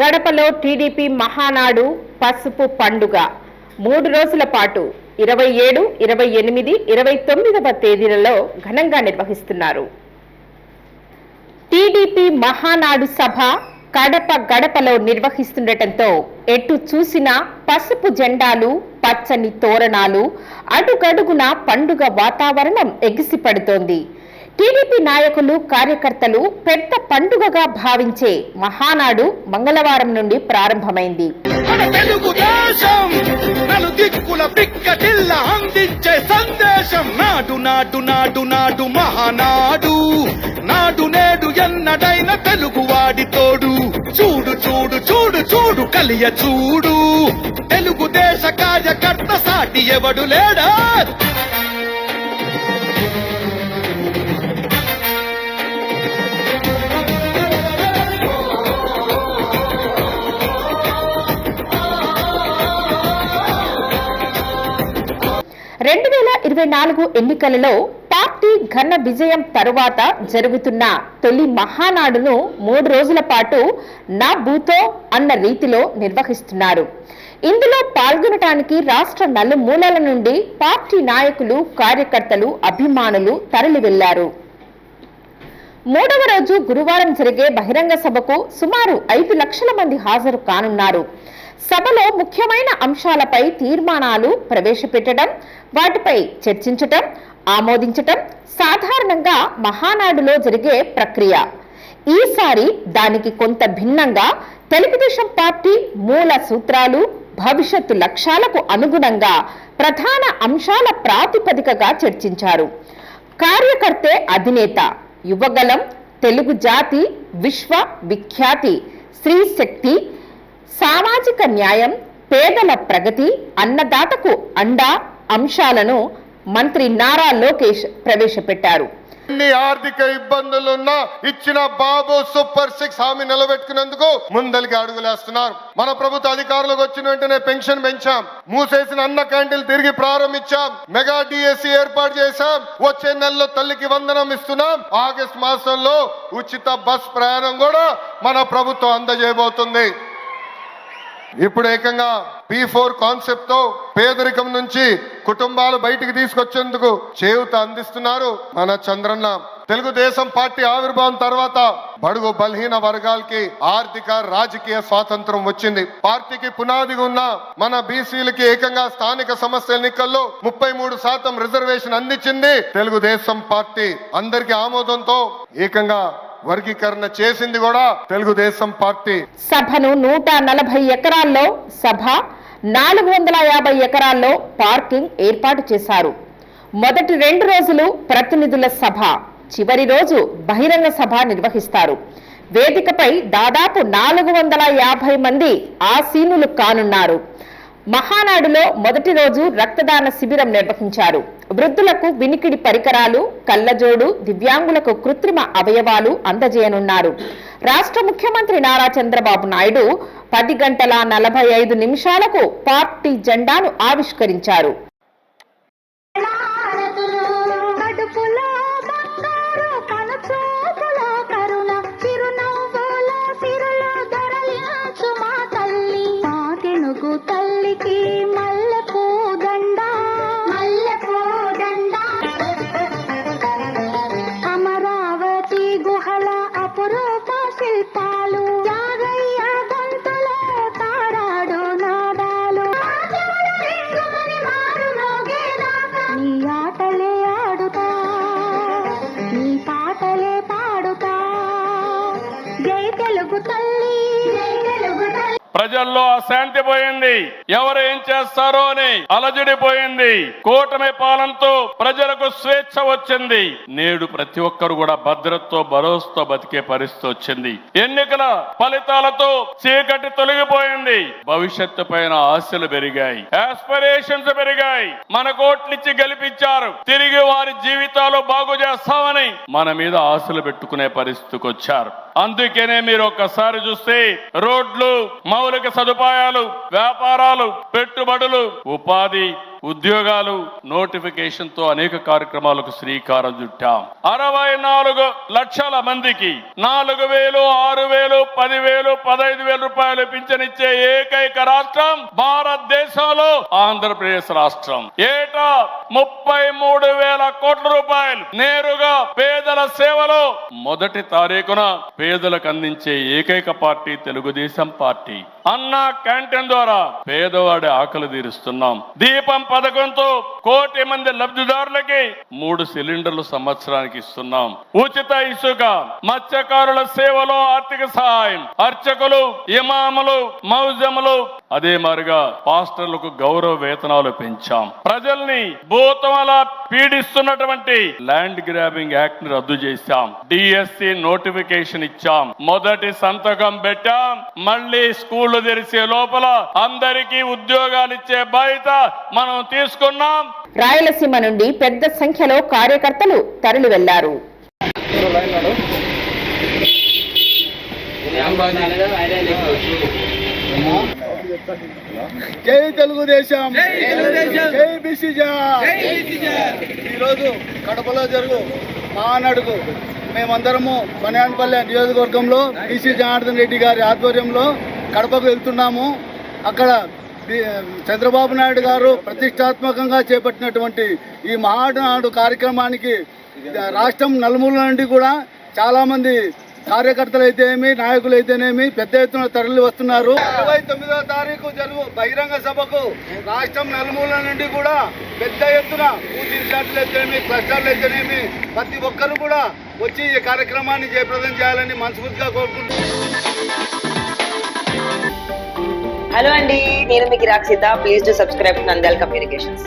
గడపలో టీడీపీ మహానాడు పసుపు పండుగ. మూడు రోజుల పాటు ఇరవై ఏడు ఇరవై ఎనిమిది ఇరవై తొమ్మిదవ తేదీలలో ఘనంగా నిర్వహిస్తున్నారు. టీడీపీ మహానాడు సభ కడప గడపలో నిర్వహిస్తుండటంతో ఎటు చూసినా పసుపు జెండాలు పచ్చని తోరణాలు అడుగడుగున పండుగ వాతావరణం ఎగిసిపడుతోంది. టీడీపీ నాయకులు కార్యకర్తలు పెద్ద పండుగగా భావించే మహానాడు మంగళవారం నుండి ప్రారంభమైంది. మన తెలుగుదేశం నలు దిక్కుల పిక్కటిల్ల అందించే సందేశం. నాడు నాడు నాడు నాడు మహానాడు. నాడు నేడు ఎన్నడైన తెలుగువాడి తోడు. చూడు చూడు చూడు చూడు కలియ చూడు. తెలుగుదేశ కార్యకర్త సాటి ఎవడు లేడా? ఇరవై నాలుగు ఎన్నికలలో పార్టీ ఘన విజయం తరువాత జరుగుతున్న తొలి మహానాడును మూడు రోజుల పాటు నా బూతో అన్న రీతిలో నిర్వహిస్తున్నారు. ఇందులో పాల్గొనటానికి రాష్ట్ర నలుమూలల నుండి పార్టీ నాయకులు కార్యకర్తలు అభిమానులు తరలి వెళ్ళారు మూడవ రోజు గురువారం జరిగే బహిరంగ సభకు సుమారు ఐదు లక్షల మంది హాజరు కానున్నారు. సభలో ముఖ్యమైన అంశాలపై తీర్మానాలు ప్రవేశపెట్టడం వాటిపై చర్చించటం ఆమోదించటం సాధారణంగా మహానాడులో జరిగే ప్రక్రియ. ఈసారి దానికి కొంత భిన్నంగా తెలుగుదేశం పార్టీ మూల సూత్రాలు భవిష్యత్తు లక్ష్యాలకు అనుగుణంగా ప్రధాన అంశాల ప్రాతిపదికగా చర్చించారు. కార్యకర్తే అధినేత యువగలం తెలుగు జాతి విశ్వ విఖ్యాతి స్త్రీ శక్తి సామాజిక న్యాయం పేదల ప్రగతి అన్నదాతకు అండా అంశాలను మంత్రి నారా లోకేష్ ప్రవేశపెట్టారు. ఎన్ని ఆర్థిక ఇబ్బందులున్నా ఇచ్చిన బాబు సూపర్ సిక్స్ హామీ నిలబెట్టుకున్నందుకు ముందలికి అడుగులేస్తున్నారు మన ప్రభుత్వ అధికారులకు వచ్చిన వెంటనే పెన్షన్ పెంచాం. మూసేసిన అన్న క్యాంటీన్లు తిరిగి ప్రారంభించాం. మెగా డిఎస్సి ఏర్పాటు చేశాం. వచ్చే నెలలో తల్లికి వందనం ఇస్తున్నాం. ఆగస్ట్ మాసంలో ఉచిత బస్ ప్రయాణం కూడా మన ప్రభుత్వం అందజేయబోతుంది. ఇప్పుడు ఏకంగా పి ఫోర్ కాన్సెప్ట్తో పేదరికం నుంచి కుటుంబాలు బయటికి తీసుకొచ్చేందుకు చేయూత అందిస్తున్నారు మన చంద్రన్న. తెలుగుదేశం పార్టీ ఆవిర్భావం తర్వాత బడుగు బలహీన వర్గాలకి ఆర్థిక రాజకీయ స్వాతంత్రం వచ్చింది. పార్టీకి పునాదిగా ఉన్న మన బీసీలకి ఏకంగా స్థానిక సమస్య ఎన్నికల్లో ముప్పై మూడు శాతం రిజర్వేషన్ అందించింది తెలుగుదేశం పార్టీ. అందరికి ఆమోదంతో ఏకంగా వర్గీకరణ చేసింది కూడా తెలుగుదేశం పార్టీ. సభను నూట నలభై ఎకరాల్లో సభ నాలుగు వందల యాభై ఎకరాల్లో పార్కింగ్ ఏర్పాటు చేశారు. మొదటి రెండు రోజులు ప్రతినిధుల సభ చివరి రోజు బహిరంగ సభ నిర్వహిస్తారు. వేదికపై దాదాపు నాలుగు వందల యాభై మంది ఆసీనులు కానున్నారు. మహానాడులో మొదటి రోజు రక్తదాన శిబిరం నిర్వహించారు. వృద్ధులకు వినికిడి పరికరాలు కళ్ళజోడు దివ్యాంగులకు కృత్రిమ అవయవాలు అందజేయనున్నారు. రాష్ట్ర ముఖ్యమంత్రి నారా చంద్రబాబు నాయుడు పది గంటల నలభై ఐదు నిమిషాలకు పార్టీ జెండాను ఆవిష్కరించారు. ప్రజల్లో అశాంతి పోయింది. ఎవరు ఏం చేస్తారో అని అలజడి పోయింది కూటమి పాలనతో ప్రజలకు స్వేచ్ఛ వచ్చింది. నేడు ప్రతి ఒక్కరు కూడా భద్రతతో భరోసాతో బతికే పరిస్థితి వచ్చింది. ఎన్నికల ఫలితాలతో చీకటి తొలగిపోయింది. భవిష్యత్తు పైన ఆశలు పెరిగాయి. ఆస్పిరేషన్స్ పెరిగాయి. మన కోట్లిచ్చి గెలిపించారు. తిరిగి వారి జీవితాలు బాగు చేస్తామని మన మీద ఆశలు పెట్టుకునే పరిస్థితికి వచ్చారు. అందుకనే మీరు ఒక్కసారి చూస్తే రోడ్లు మౌలి మౌలిక సదుపాయాలు వ్యాపారాలు పెట్టుబడులు ఉపాధి ఉద్యోగాలు నోటిఫికేషన్తో అనేక కార్యక్రమాలకు శ్రీకారం చుట్టాం. అరవై నాలుగు లక్షల మందికి నాలుగు వేలు ఆరు వేలు పదివేలు పదహైదు వేల రూపాయలు పింఛనిచ్చే ఏకైక రాష్ట్రం భారతదేశంలో ఆంధ్రప్రదేశ్ రాష్ట్రం. ఏటా ముప్పై మూడు వేల కోట్ల రూపాయలు నేరుగా పేదల సేవలో మొదటి తారీఖున పేదలకు అందించే ఏకైక party Telugu Desam party. Anna canteen ద్వారా పేదవాడి ఆకలి తీరుస్తున్నాం. దీపం పథకంతో కోటి మంది లబ్ధిదారులకి మూడు సిలిండర్లు సంవత్సరానికి ఇస్తున్నాం. ఉచిత ఇసుక మత్స్యకారుల సేవలో ఆర్థిక సహాయం అర్చకులు ఇమాములు మౌజములు అదే మాదిరిగా పాస్టర్లకు గౌరవ వేతనాలు పెంచాం. ప్రజల్ని భూతమలా పీడిస్తున్నటువంటి ల్యాండ్ గ్రాబింగ్ యాక్ట్ని రద్దు చేశాం. డిఎస్సి నోటిఫికేషన్ ఇచ్చాం. మొదటి సంతకం పెట్టాం. మళ్ళీ స్కూళ్ళు తెరిచే లోపల అందరికీ ఉద్యోగాలు ఇచ్చే బాధ్యత మనం తీసుకున్నాం. రాయలసీమ నుండి పెద్ద సంఖ్యలో కార్యకర్తలు తరలి వెళ్ళారు జై తెలుగుదేశం. జై బీసీ ఈరోజు కడపలో జరుగు మహానాడుకు మేమందరము బనియాన్పల్లె నియోజకవర్గంలో బీసీ జనార్దన్ రెడ్డి గారి ఆధ్వర్యంలో కడపకు వెళ్తున్నాము. అక్కడ చంద్రబాబు నాయుడు గారు ప్రతిష్టాత్మకంగా చేపట్టినటువంటి ఈ మహానాడు కార్యక్రమానికి రాష్ట్రం నలుమూల నుండి కూడా చాలామంది కార్యకర్తలు అయితేనేమి నాయకులు అయితేనేమి పెద్ద ఎత్తున తరలి వస్తున్నారు. ఇరవై తొమ్మిదవ తారీఖు జరుగు బహిరంగ సభకు రాష్ట్రం నలుమూల నుండి కూడా పెద్ద ఎత్తున ఇన్ఛార్జీలు అయితేనేమి క్లస్టర్లు అయితేనేమి ప్రతి ఒక్కరు కూడా వచ్చి ఈ కార్యక్రమాన్ని జయప్రదం చేయాలని మనస్ఫూర్తిగా కోరుకుంటున్నాను హలో అండి నేను మీకు Rakshita please to subscribe Nandyala communications